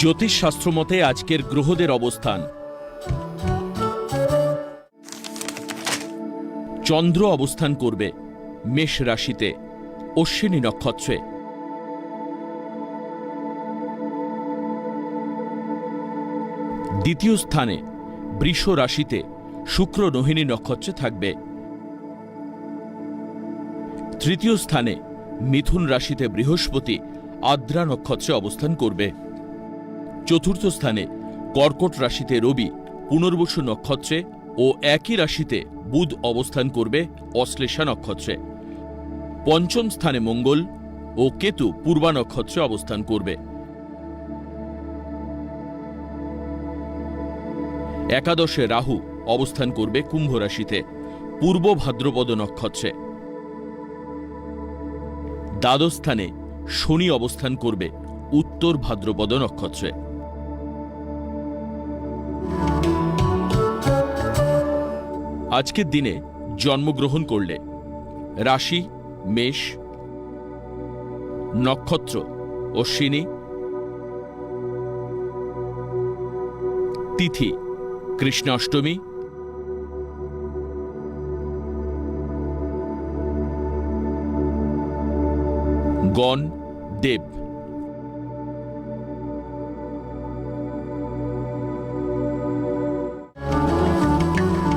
জ্যোতিষশাস্ত্র মতে আজকের গ্রহদের অবস্থান। চন্দ্র অবস্থান করবে মেষ রাশিতে, অশ্বিনী নক্ষত্রে। দ্বিতীয় স্থানে বৃষ রাশিতে শুক্র রোহিণী নক্ষত্রে থাকবে। তৃতীয় স্থানে মিথুন রাশিতে বৃহস্পতি আদ্রা নক্ষত্রে অবস্থান করবে। চতুর্থ স্থানে কর্কট রাশিতে রবি, পুনর্বসু নক্ষত্রে ও একই রাশিতে বুধ অবস্থান করবে অশ্লেষা নক্ষত্রে। পঞ্চম স্থানে মঙ্গল ও কেতু পূর্বা নক্ষত্রে অবস্থান করবে। একাদশে রাহু অবস্থান করবে কুম্ভ রাশিতে, পূর্ব ভাদ্রপদ নক্ষত্রে। দ্বাদশ স্থানে শনি অবস্থান করবে উত্তর ভাদ্রপদ নক্ষত্রে। আজকের দিনে জন্মগ্রহণ করলে রাশি মেষ নক্ষত্র অশ্বিনী তিথি কৃষ্ণাষ্টমী গণ দেব।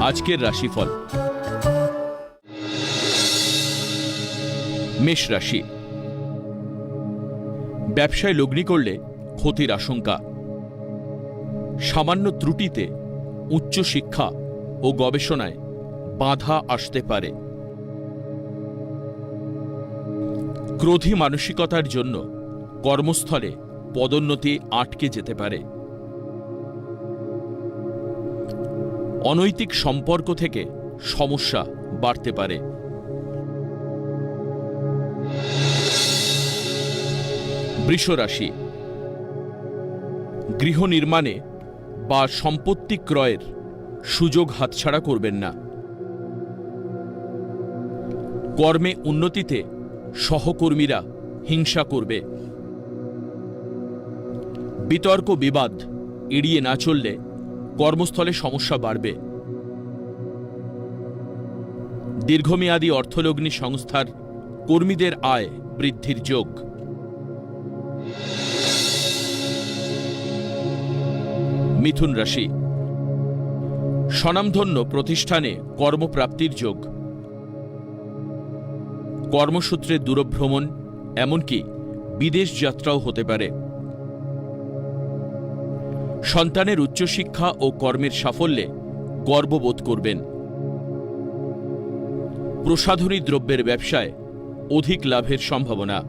আজকের রাশিফল। মেষ রাশি। ব্যবসায় লগ্নি করলে ক্ষতির আশঙ্কা। সামান্য ত্রুটিতে উচ্চশিক্ষা ও গবেষণায় বাধা আসতে পারে। ক্রোধী মানসিকতার জন্য কর্মস্থলে পদোন্নতি আটকে যেতে পারে। অনৈতিক সম্পর্ক থেকে সমস্যা বাড়তে পারে। বৃষরাশি। গৃহ নির্মাণে বা সম্পত্তি ক্রয়ের সুযোগ হাতছাড়া করবেন না। কর্মে উন্নতিতে সহকর্মীরা হিংসা করবে। বিতর্ক বিবাদ এড়িয়ে না চললে কর্মস্থলে সমস্যা বাড়বে। দীর্ঘমেয়াদী অর্থলগ্নি সংস্থার কর্মীদের আয় বৃদ্ধির যোগ। মিথুন রাশি। স্বনামধন্য প্রতিষ্ঠানে কর্মপ্রাপ্তির যোগ। কর্মসূত্রে দূরভ্রমণ, এমনকি বিদেশ যাত্রাও হতে পারে। সন্তানের উচ্চশিক্ষা ও কর্মের সাফল্যে গর্ববোধ করবেন। প্রসাধনী দ্রব্যের ব্যবসায় অধিক লাভের সম্ভাবনা।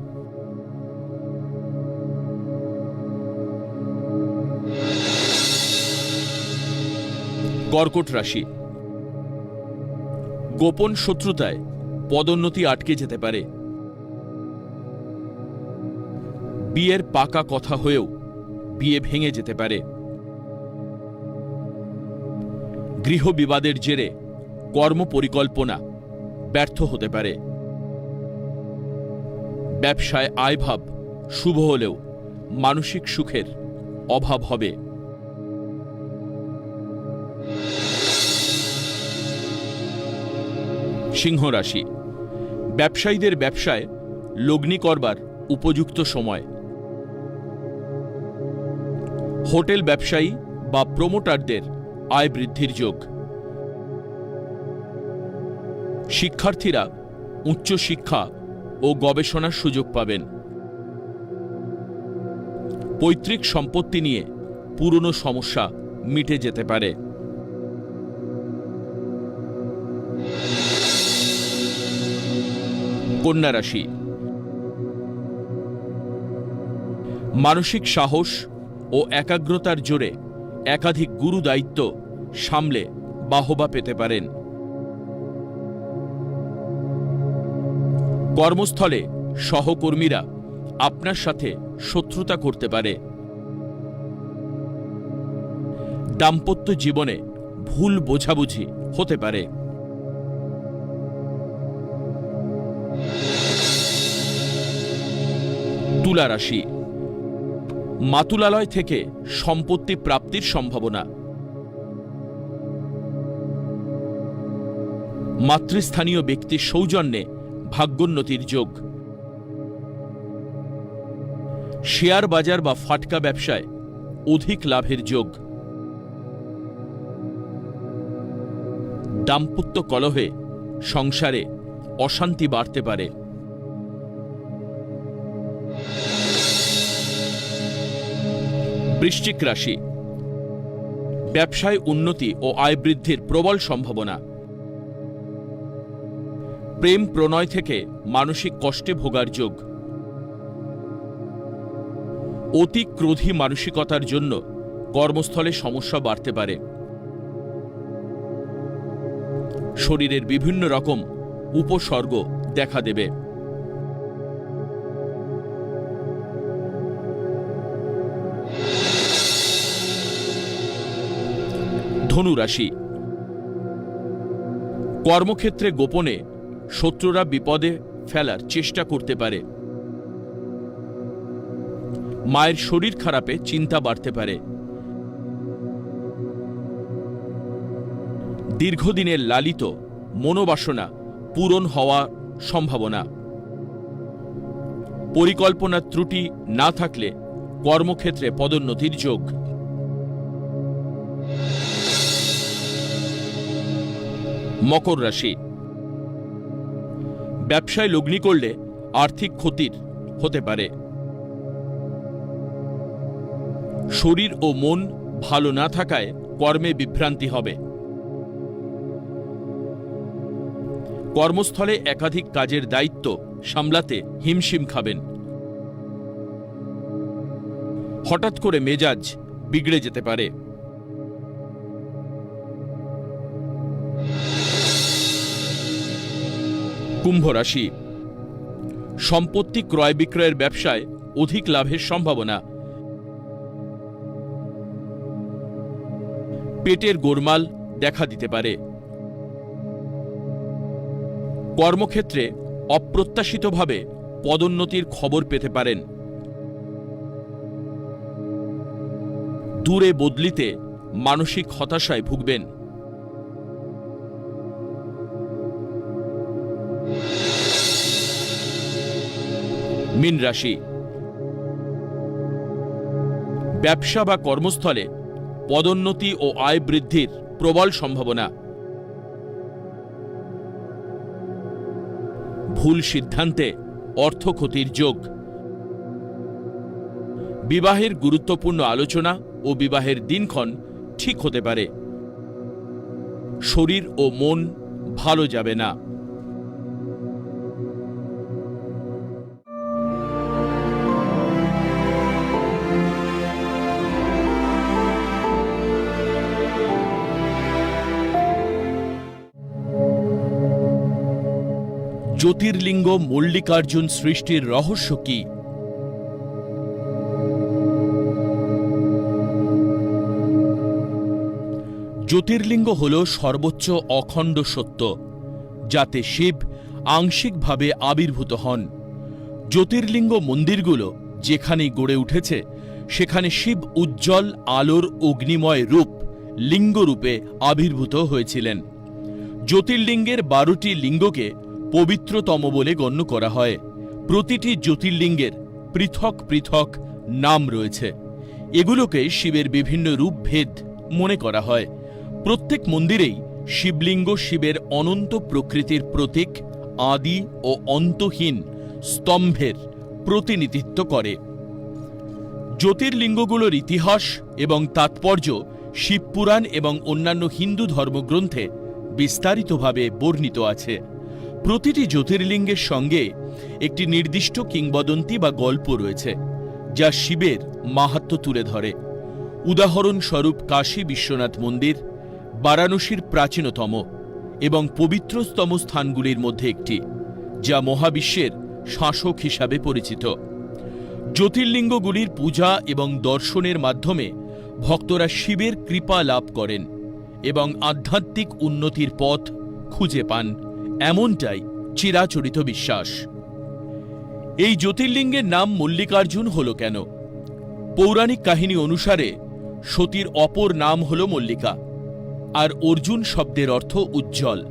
কর্কট রাশি। গোপন শত্রুতায় পদোন্নতি আটকে যেতে পারে। বিয়ের পাকা কথা হয়েও বিয়ে ভেঙে যেতে পারে। গৃহ বিবাদের জেরে কর্মপরিকল্পনা ব্যর্থ হতে পারে। ব্যবসায় আয়ভাব শুভ হলেও মানসিক সুখের অভাব হবে। সিংহ রাশি। ব্যবসায়ীদের ব্যবসায় লগ্নি করবার উপযুক্ত সময়। হোটেল ব্যবসায়ী বা প্রমোটারদের আয় বৃদ্ধির যোগ। শিক্ষার্থীরা উচ্চশিক্ষা ও গবেষণার সুযোগ পাবেন। পৈতৃক সম্পত্তি নিয়ে পুরনো সমস্যা মিটে যেতে পারে। কন্যা রাশি। মানসিক সাহস ও একাগ্রতার জোরে একাধিক গুরু দায়িত্ব সামলে বাহবা পেতে পারেন। কর্মস্থলে সহকর্মীরা আপনার সাথে শত্রুতা করতে পারে। দাম্পত্য জীবনে ভুল বোঝাবুঝি হতে পারে। তুলা রাশি মাতুলালয় থেকে সম্পত্তি প্রাপ্তির সম্ভাবনা। মাতৃস্থানীয় ব্যক্তির সৌজন্যে ভাগ্যোন্নতির যোগ। শেয়ার বাজার বা ফাটকা ব্যবসায় অধিক লাভের যোগ। দাম্পত্য কলহে সংসারে অশান্তি বাড়তে পারে। বৃশ্চিক রাশি। ব্যবসায় উন্নতি ও আয় বৃদ্ধির প্রবল সম্ভাবনা। প্রেম প্রণয় থেকে মানসিক কষ্টে ভোগার যোগ। অতি ক্রোধী মানসিকতার জন্য কর্মস্থলে সমস্যা বাড়তে পারে। শরীরের বিভিন্ন রকম উপসর্গ দেখা দেবে। ধনু রাশি কর্মক্ষেত্রে গোপনে শত্রুরা বিপদে ফেলার চেষ্টা করতে পারে। মায়ের শরীর খারাপে চিন্তা বাড়তে পারে। দীর্ঘদিনের লালিত মনোবাসনা পূরণ হওয়া সম্ভাবনা। পরিকল্পনার ত্রুটি না থাকলে কর্মক্ষেত্রে পদোন্নতির যোগ। মকর রাশি। ব্যবসায় লগ্নি করলে আর্থিক ক্ষতির হতে পারে। শরীর ও মন ভালো না থাকায় কর্মে বিভ্রান্তি হবে। কর্মস্থলে একাধিক কাজের দায়িত্ব সামলাতে হিমশিম খাবেন। হঠাৎ করে মেজাজ বিগড়ে যেতে পারে। কুম্ভ রাশি। সম্পত্তি ক্রয় বিক্রয়ের ব্যবসায় অধিক লাভের সম্ভাবনা। পেটের গোরমাল দেখা দিতে পারে। কর্মক্ষেত্রে অপ্রত্যাশিতভাবে পদোন্নতির খবর পেতে পারেন। দূরে বদলিতে মানসিক হতাশায় ভুগবেন। মিন রাশি। ব্যবসা বা কর্মস্থলে পদোন্নতি ও আয় বৃদ্ধির প্রবল সম্ভাবনা। ভুল সিদ্ধান্তে অর্থ ক্ষতির যোগ। বিবাহের গুরুত্বপূর্ণ আলোচনা ও বিবাহের দিনক্ষণ ঠিক হতে পারে। শরীর ও মন ভালো যাবে না। জ্যোতির্লিঙ্গ মল্লিকার্জুন সৃষ্টির রহস্য কি? জ্যোতির্লিঙ্গ হল সর্বোচ্চ অখণ্ড সত্য, যাতে শিব আংশিকভাবে আবির্ভূত হন। জ্যোতির্লিঙ্গ মন্দিরগুলো যেখানেই গড়ে উঠেছে, সেখানে শিব উজ্জ্বল আলোর অগ্নিময় রূপ, লিঙ্গরূপে আবির্ভূত হয়েছিলেন। জ্যোতির্লিঙ্গের বারোটি লিঙ্গকে পবিত্রতম বলে গণ্য করা হয়। প্রতিটি জ্যোতির্লিঙ্গের পৃথক পৃথক নাম রয়েছে। এগুলোকে শিবের বিভিন্ন রূপ ভেদ মনে করা হয়। প্রত্যেক মন্দিরেই শিবলিঙ্গ শিবের অনন্ত প্রকৃতির প্রতীক, আদি ও অন্তহীন স্তম্ভের প্রতিনিধিত্ব করে। জ্যোতির্লিঙ্গগুলোর ইতিহাস এবং তাৎপর্য শিবপুরাণ এবং অন্যান্য হিন্দু ধর্মগ্রন্থে বিস্তারিতভাবে বর্ণিত আছে। প্রতিটি জ্যোতির্লিঙ্গের সঙ্গে একটি নির্দিষ্ট কিংবদন্তি বা গল্প রয়েছে, যা শিবের মাহাত্ম তুলে ধরে। উদাহরণস্বরূপ কাশী বিশ্বনাথ মন্দির, বারাণসীর প্রাচীনতম এবং পবিত্রতম স্থানগুলির মধ্যে একটি, যা মহাবিশ্বের শাসক হিসাবে পরিচিত। জ্যোতির্লিঙ্গগুলির পূজা এবং দর্শনের মাধ্যমে ভক্তরা শিবের কৃপা লাভ করেন এবং আধ্যাত্মিক উন্নতির পথ খুঁজে পান। এমনটাই চিরাচরিত বিশ্বাস। এই জ্যোতির্লিঙ্গের নাম মল্লিকার্জুন হল কেন? পৌরাণিক কাহিনী অনুসারে সতীর অপর নাম হল মল্লিকা, আর অর্জুন শব্দের অর্থ উজ্জ্বল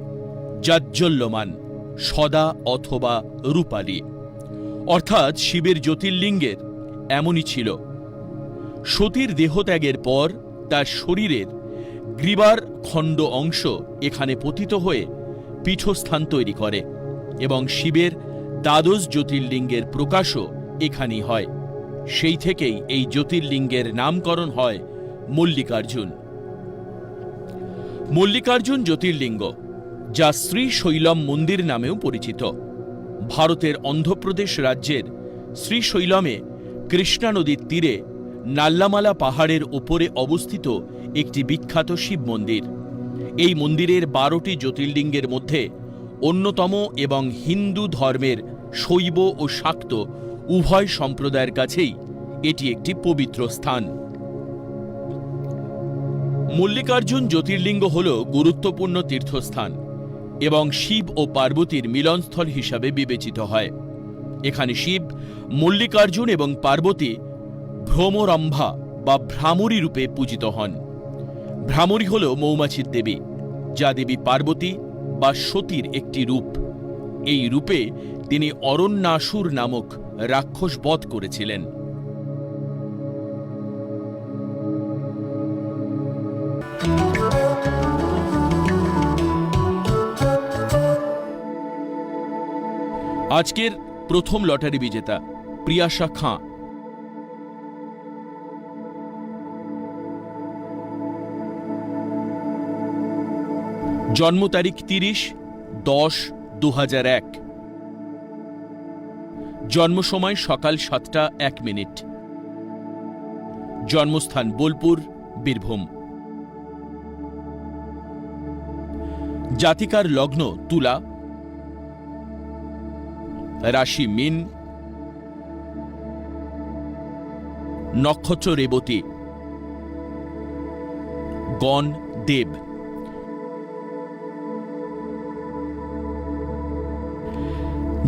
জাজ্জল্যমান সদা অথবা রূপালী। অর্থাৎ শিবের জ্যোতির্লিঙ্গের এমনই ছিল। সতীর দেহত্যাগের পর তার শরীরের গ্রীবার খণ্ড অংশ এখানে পতিত হয়ে পীঠস্থান তৈরি করে এবং শিবের দ্বাদশ জ্যোতির্লিঙ্গের প্রকাশও এখানেই হয়। সেই থেকেই এই জ্যোতির্লিঙ্গের নামকরণ হয় মল্লিকার্জুন। মল্লিকার্জুন জ্যোতির্লিঙ্গ, যা শ্রী শৈলম মন্দির নামেও পরিচিত। ভারতের অন্ধ্রপ্রদেশ রাজ্যের শ্রীশৈলমে কৃষ্ণা নদীর তীরে নাল্লামালা পাহাড়ের ওপরে অবস্থিত একটি বিখ্যাত শিব মন্দির। এই মন্দিরের বারোটি জ্যোতির্লিঙ্গের মধ্যে অন্যতম এবং হিন্দু ধর্মের শৈব ও শাক্ত উভয় সম্প্রদায়ের কাছেই এটি একটি পবিত্র স্থান। মল্লিকার্জুন জ্যোতির্লিঙ্গ হল গুরুত্বপূর্ণ তীর্থস্থান এবং শিব ও পার্বতীর মিলনস্থল হিসাবে বিবেচিত হয়। এখানে শিব, মল্লিকার্জুন এবং পার্বতী ভ্রমরম্ভা বা ভ্রামরী রূপে পূজিত হন। ভ্রামরী হল মৌমাছির দেবী, যা দেবী পার্বতী বা সতীর একটি রূপ। এই রূপে তিনি অরণ্যাসুর নামক রাক্ষস বধ করেছিলেন। আজকের প্রথম লটারি বিজেতা, প্রিয়াশা খাঁ। জন্ম তারিখ তিরিশ দশ দু এক। জন্ম সময় সকাল সাতটা এক মিনিট। জন্মস্থান বোলপুর, বীরভূম। জাতিকার লগ্ন তুলা। রাশি মিন। নক্ষত্র রেবতী। গণ দেব।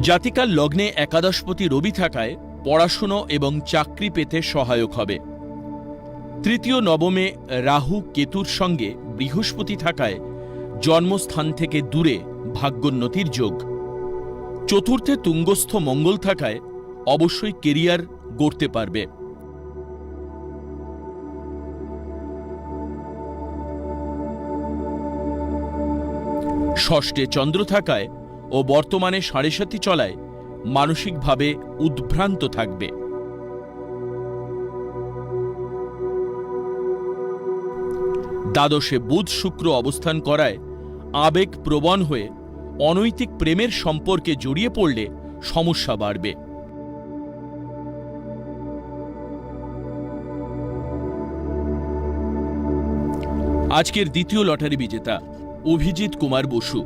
জাতিকার লগ্নে একাদশপতি রবি থাকায় পড়াশুনো এবং চাকরি পেতে সহায়ক হবে। তৃতীয় নবমে রাহু কেতুর সঙ্গে বৃহস্পতি থাকায় জন্মস্থান থেকে দূরে ভাগ্যোন্নতির যোগ। চতুর্থে তুঙ্গস্থ মঙ্গল থাকায় অবশ্যই কেরিয়ার গড়তে পারবে। ষষ্ঠে চন্দ্র থাকায় ও বর্তমানে সাড়ে সাথী চলায় মানসিকভাবে উদ্ভ্রান্ত থাকবে। দ্বাদশে বুধ শুক্র অবস্থান করায় আবেগ প্রবণ হয়ে অনৈতিক প্রেমের সম্পর্কে জড়িয়ে পড়লে সমস্যা বাড়বে। আজকের দ্বিতীয় লটারি বিজেতা অভিজিৎ কুমার বসু।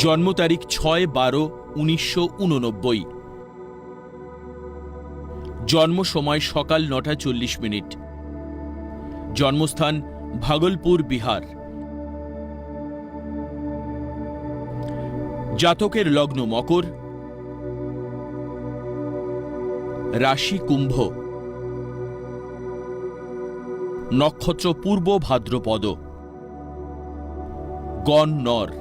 জন্ম তারিখ ছয় বারো উনিশশো জন্ম সময় সকাল নটা চল্লিশ মিনিট। জন্মস্থান ভাগলপুর, বিহার। জাতকের লগ্ন মকর। রাশি কুম্ভ। নক্ষত্র পূর্ব ভাদ্রপদ। গণ নর।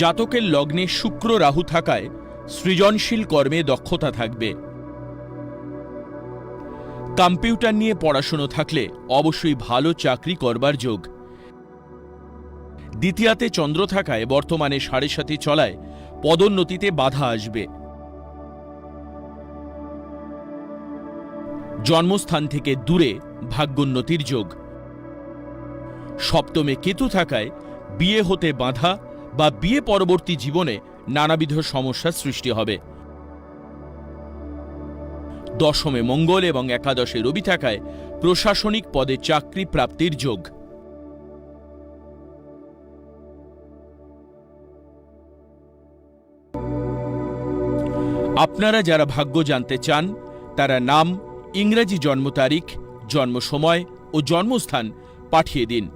জাতকের লগ্নে শুক্র রাহু থাকায় সৃজনশীল কর্মে দক্ষতা থাকবে। কম্পিউটার নিয়ে পড়াশুনো থাকলে অবশ্যই ভালো চাকরি করবার যোগ। দ্বিতীয়াতে চন্দ্র থাকায় বর্তমানে সাড়ে সাথে চলায় পদোন্নতিতে বাধা আসবে। জন্মস্থান থেকে দূরে ভাগ্যোন্নতির যোগ। সপ্তমে কেতু থাকায় বিয়ে হতে বাধা বা বিয়ে পরবর্তী জীবনে নানাবিধ সমস্যার সৃষ্টি হবে। দশমে মঙ্গল এবং একাদশে রবি থাকায় প্রশাসনিক পদে চাকরি প্রাপ্তির যোগ। আপনারা যারা ভাগ্য জানতে চান, তারা নাম, ইংরেজি জন্ম তারিখ, জন্ম সময় ও জন্মস্থান পাঠিয়ে দিন।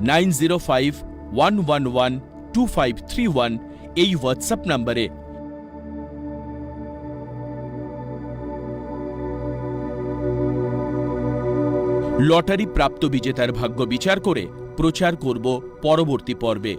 Nine zero five one one one two five three one এই হোয়াটসঅ্যাপ নম্বরে। লটারি প্রাপ্ত বিজেতার ভাগ্য বিচার করে প্রচার করব পরবর্তী পর্বে।